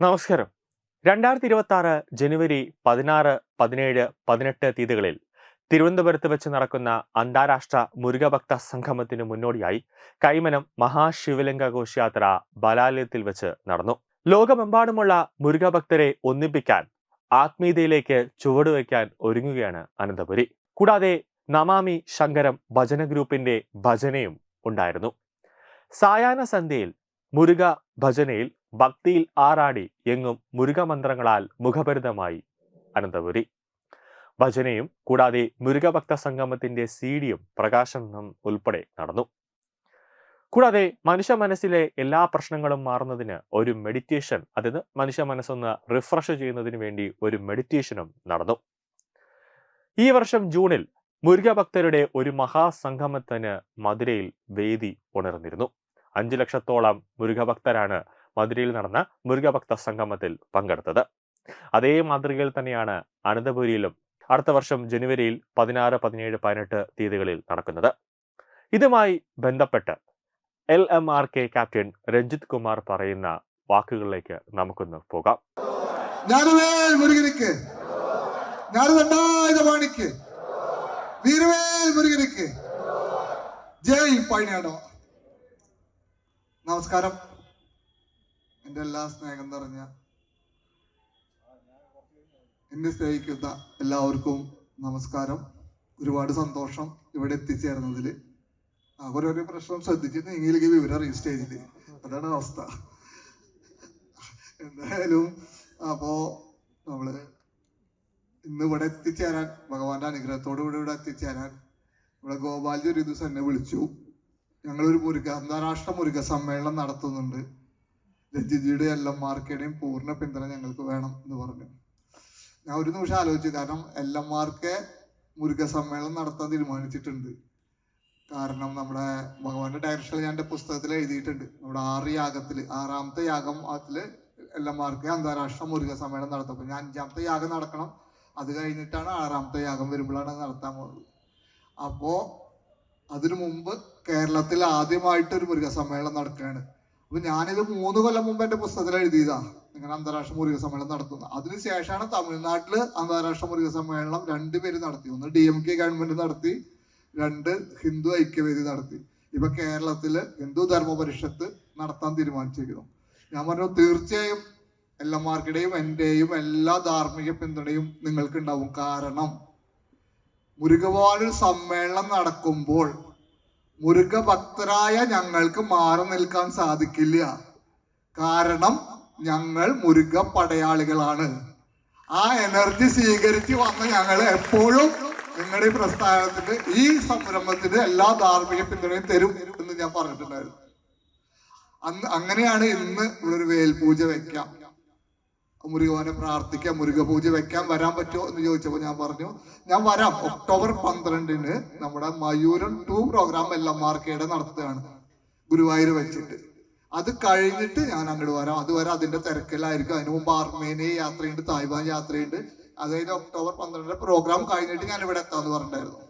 നമസ്കാരം. രണ്ടായിരത്തി ഇരുപത്തി ആറ് ജനുവരി പതിനാറ് പതിനേഴ് പതിനെട്ട് തീയതികളിൽ തിരുവനന്തപുരത്ത് വെച്ച് നടക്കുന്ന അന്താരാഷ്ട്ര മുരുകഭക്ത സംഗമത്തിന് മുന്നോടിയായി കൈമനം മഹാശിവലിംഗ ഘോഷയാത്ര ബലാലയത്തിൽ വെച്ച് നടന്നു. ലോകമെമ്പാടുമുള്ള മുരുകഭക്തരെ ഒന്നിപ്പിക്കാൻ ആത്മീയതയിലേക്ക് ചുവടുവയ്ക്കാൻ ഒരുങ്ങുകയാണ് അനന്തപുരി. കൂടാതെ നമാമി ശങ്കരം ഭജന ഗ്രൂപ്പിന്റെ ഭജനയും ഉണ്ടായിരുന്നു. സായാഹ്ന സന്ധ്യയിൽ മുരുക ഭജനയിൽ ഭക്തിയിൽ ആറാടി എങ്ങും മുരുക മന്ത്രങ്ങളാൽ മുഖപരിതമായി അനന്തപുരി. ഭജനയും കൂടാതെ മുരുകഭക്ത സംഗമത്തിന്റെ സീഡിയും പ്രകാശനം ഉൾപ്പെടെ നടന്നു. കൂടാതെ മനുഷ്യ മനസ്സിലെ എല്ലാ പ്രശ്നങ്ങളും മാറുന്നതിന് ഒരു മെഡിറ്റേഷൻ അതായത് മനുഷ്യ മനസ്സൊന്ന് റിഫ്രഷ് ചെയ്യുന്നതിന് വേണ്ടി ഒരു മെഡിറ്റേഷനും നടന്നു. ഈ വർഷം ജൂണിൽ മുരുകഭക്തരുടെ ഒരു മഹാസംഗമത്തിന് മധുരയിൽ വേദി ഉണർന്നിരുന്നു. അഞ്ചു ലക്ഷത്തോളം മുരുഘഭക്തരാണ് മധുരയിൽ നടന്ന മുരുഘഭക്ത സംഗമത്തിൽ പങ്കെടുത്തത്. അതേ മാതൃകയിൽ തന്നെയാണ് അനന്തപുരിയിലും അടുത്ത വർഷം ജനുവരിയിൽ പതിനാറ് പതിനേഴ് പതിനെട്ട് തീയതികളിൽ നടക്കുന്നത്. ഇതുമായി ബന്ധപ്പെട്ട് L M R K captain Ranjith Kumar പറയുന്ന വാക്കുകളിലേക്ക് നമുക്കൊന്ന് പോകാം. വാണിക്ക്. വീരവേൽ ജയ് പൈനാടോ. നമസ്കാരം. എന്റെ എല്ലാ സ്നേഹം നിറഞ്ഞ എന്നെ സ്നേഹിക്കുന്ന എല്ലാവർക്കും നമസ്കാരം. ഒരുപാട് സന്തോഷം ഇവിടെ എത്തിച്ചേർന്നതിൽ അവരൊരു പ്രശ്നം ശ്രദ്ധിച്ച് നീങ്ങിയിലേക്ക് വിവരം അറിയും സ്റ്റേജിൽ അതാണ് അവസ്ഥ. എന്തായാലും അപ്പോ നമ്മൾ ഇന്ന് ഇവിടെ എത്തിച്ചേരാൻ ഭഗവാന്റെ അനുഗ്രഹത്തോടു ഇവിടെ എത്തിച്ചേരാൻ ഇവിടെ ഗോപാൽജി ഒരു ദിവസം എന്നെ വിളിച്ചു. ഞങ്ങളൊരു മുരുക അന്താരാഷ്ട്ര മുരുക സമ്മേളനം നടത്തുന്നുണ്ട്. രഞ്ജിജിയുടെ എല്ലാം മാർക്കേടെയും പൂർണ പിന്തുണ ഞങ്ങൾക്ക് വേണം എന്ന് പറഞ്ഞു. ഞാൻ ഒരു നിമിഷം ആലോചിച്ചു. കാരണം എല്ലാം എം മാർക്ക് മുരുക സമ്മേളനം നടത്താൻ തീരുമാനിച്ചിട്ടുണ്ട്. കാരണം നമ്മുടെ ഭഗവാന്റെ ഡയറക്ഷൻ ഞാൻ എന്റെ പുസ്തകത്തിൽ എഴുതിയിട്ടുണ്ട്. നമ്മുടെ ആറ് യാഗത്തിൽ ആറാമത്തെ യാഗം അതിൽ എല്ലാം മാർക്ക് അന്താരാഷ്ട്ര മുരുക സമ്മേളനം നടത്തും. ഞാൻ അഞ്ചാമത്തെ യാഗം നടക്കണം. അത് കഴിഞ്ഞിട്ടാണ് ആറാമത്തെ യാഗം വരുമ്പോഴാണ് നടത്താൻ പോകുന്നത് അപ്പോ അതിനു മുമ്പ് കേരളത്തിൽ ആദ്യമായിട്ട് ഒരു മുരുക സമ്മേളനം നടക്കുകയാണ്. അപ്പൊ ഞാനിത് മൂന്ന് കൊല്ലം മുമ്പ് എന്റെ പുസ്തകത്തിൽ എഴുതിയതാ. ഇങ്ങനെ അന്താരാഷ്ട്ര മുരുക സമ്മേളനം നടത്തുന്നത് അതിനുശേഷമാണ് തമിഴ്നാട്ടിൽ അന്താരാഷ്ട്ര മുരുക സമ്മേളനം രണ്ടുപേര് നടത്തി. ഒന്ന് ഡി എം കെ ഗവൺമെന്റ് നടത്തി രണ്ട് ഹിന്ദു ഐക്യവേദി നടത്തി. ഇപ്പൊ കേരളത്തിൽ ഹിന്ദു ധർമ്മ പരിഷത്ത് നടത്താൻ തീരുമാനിച്ചിരിക്കുന്നു. ഞാൻ പറഞ്ഞു തീർച്ചയായും എല്ലാമാർക്കിടെയും എന്റെയും എല്ലാ ധാർമ്മിക പിന്തുണയും നിങ്ങൾക്ക് ഉണ്ടാവും കാരണം മുരുകവാളിൽ സമ്മേളനം നടക്കുമ്പോൾ മുരുകഭക്തരായ ഞങ്ങൾക്ക് മാറി നിൽക്കാൻ സാധിക്കില്ല. കാരണം ഞങ്ങൾ മുരുക പടയാളികളാണ് ആ എനർജി സ്വീകരിച്ച് വന്ന ഞങ്ങൾ എപ്പോഴും നിങ്ങളുടെ ഈ പ്രസ്ഥാനത്തിന് ഈ സംരംഭത്തിന് എല്ലാ ധാർമ്മിക പിന്തുണയും തരും എന്ന് ഞാൻ പറഞ്ഞിട്ടുണ്ടായിരുന്നു. അന്ന് അങ്ങനെയാണ് ഇന്ന് ഇവിടെ ഒരു വേൽപൂജ വെക്കാം. മുരുകവനെ പ്രാർത്ഥിക്കാം മുരുക പൂജ വെക്കാൻ വരാൻ പറ്റുമോ എന്ന് ചോദിച്ചപ്പോൾ ഞാൻ പറഞ്ഞു ഞാൻ വരാം. ഒക്ടോബർ പന്ത്രണ്ടിന് നമ്മുടെ മയൂരൻ ടു പ്രോഗ്രാം എല്ലാം മാർക്കയുടെ നടത്തുകയാണ് ഗുരുവായൂർ വെച്ചിട്ട്. അത് കഴിഞ്ഞിട്ട് ഞാൻ അങ്ങോട്ട് വരാം. അതുവരെ അതിന്റെ തിരക്കിലായിരിക്കും. അതിന് മുമ്പ് ആർമേനിയ യാത്രയുണ്ട് തായ്വാൻ യാത്രയുണ്ട്. അത് കഴിഞ്ഞ് ഒക്ടോബർ പന്ത്രണ്ടിന് പ്രോഗ്രാം കഴിഞ്ഞിട്ട് ഞാൻ ഇവിടെ എത്താന്ന് പറഞ്ഞിട്ടുണ്ടായിരുന്നു.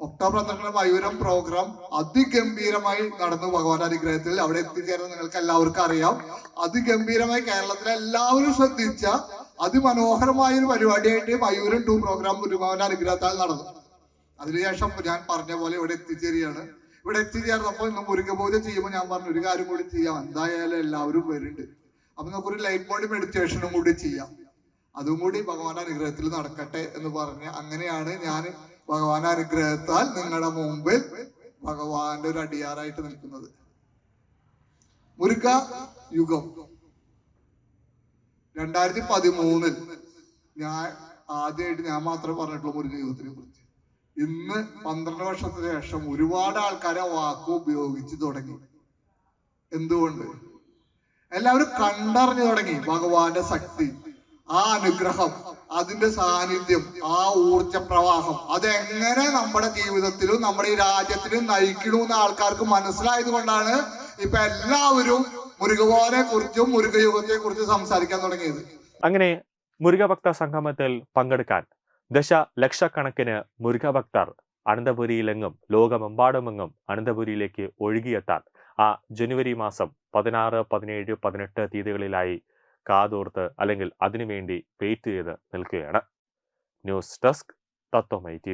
ഒക്ടോബർ പന്ത്രണ്ടിന് മയൂരം പ്രോഗ്രാം അതിഗംഭീരമായി നടന്നു ഭഗവാൻ അനുഗ്രഹത്തിൽ. അവിടെ എത്തിച്ചേർന്ന് നിങ്ങൾക്ക് എല്ലാവർക്കും അറിയാം. അതിഗംഭീരമായി കേരളത്തിലെ എല്ലാവരും ശ്രദ്ധിച്ച അതിമനോഹരമായ ഒരു പരിപാടിയായിട്ട് മയൂരം ടു പ്രോഗ്രാം ഭഗവാന്റെ അനുഗ്രഹത്താൽ നടന്നു. അതിനുശേഷം ഞാൻ പറഞ്ഞ പോലെ ഇവിടെ എത്തിച്ചേരുകയാണ്. ഇവിടെ എത്തിച്ചേർന്നപ്പോൾ ഇന്ന് മുരുക പൂജ ചെയ്യുമ്പോൾ ഞാൻ പറഞ്ഞു ഒരു കാര്യം കൂടി ചെയ്യാം. എന്തായാലും എല്ലാവരും വരുന്നുണ്ട്. അപ്പൊ നമുക്കൊരു ലൈറ്റ് ബോഡി മെഡിറ്റേഷനും കൂടി ചെയ്യാം. അതും കൂടി ഭഗവാന്റെ അനുഗ്രഹത്തിൽ നടക്കട്ടെ എന്ന് പറഞ്ഞ് അങ്ങനെയാണ് ഞാൻ ഭഗവാന്റെ അനുഗ്രഹത്താൽ നിങ്ങളുടെ മുമ്പിൽ ഭഗവാന്റെ ഒരു അടിയാറായിട്ട് നിൽക്കുന്നത്. മുരുക്ക യുഗം. രണ്ടായിരത്തി പതിമൂന്നിൽ ഞാൻ ആദ്യമായിട്ട് ഞാൻ മാത്രമേ പറഞ്ഞിട്ടുള്ളൂ മുരുക യുഗത്തിനെ കുറിച്ച്. ഇന്ന് പന്ത്രണ്ട് വർഷത്തിന് ശേഷം ഒരുപാട് ആൾക്കാരെ വാക്ക് ഉപയോഗിച്ച് തുടങ്ങി. എന്തുകൊണ്ട്? എല്ലാവരും കണ്ടറിഞ്ഞു തുടങ്ങി ഭഗവാന്റെ ശക്തി. ആ അനുഗ്രഹം അതിന്റെ സാന്നിധ്യം ആ ഊർജ പ്രവാഹം അതെങ്ങനെ നമ്മുടെ ജീവിതത്തിലും നമ്മുടെ ഈ രാജ്യത്തിലും നയിക്കണമെന്ന് ആൾക്കാർക്ക് മനസ്സിലായത് കൊണ്ടാണ് ഇപ്പൊ എല്ലാവരും മുരുകപോനെ കുറിച്ചും മുരുകയുഗത്തെ കുറിച്ചും സംസാരിക്കാൻ തുടങ്ങിയത്. അങ്ങനെ മുരുകഭക്ത സംഗമത്തിൽ പങ്കെടുക്കാൻ ദശ ലക്ഷക്കണക്കിന് മുരുകഭക്തർ അനന്തപുരിയിലെങ്ങും ലോകമെമ്പാടുമെങ്ങും അനന്തപുരിയിലേക്ക് ഒഴുകിയെത്താൻ ആ ജനുവരി മാസം പതിനാറ് പതിനേഴ് പതിനെട്ട് തീയതികളിലായി കാതോർത്ത് അല്ലെങ്കിൽ അതിനുവേണ്ടി വെയിറ്റ് ചെയ്ത് നിൽക്കുകയാണ്. ന്യൂസ് ഡെസ്ക് തത്വമൈ ടി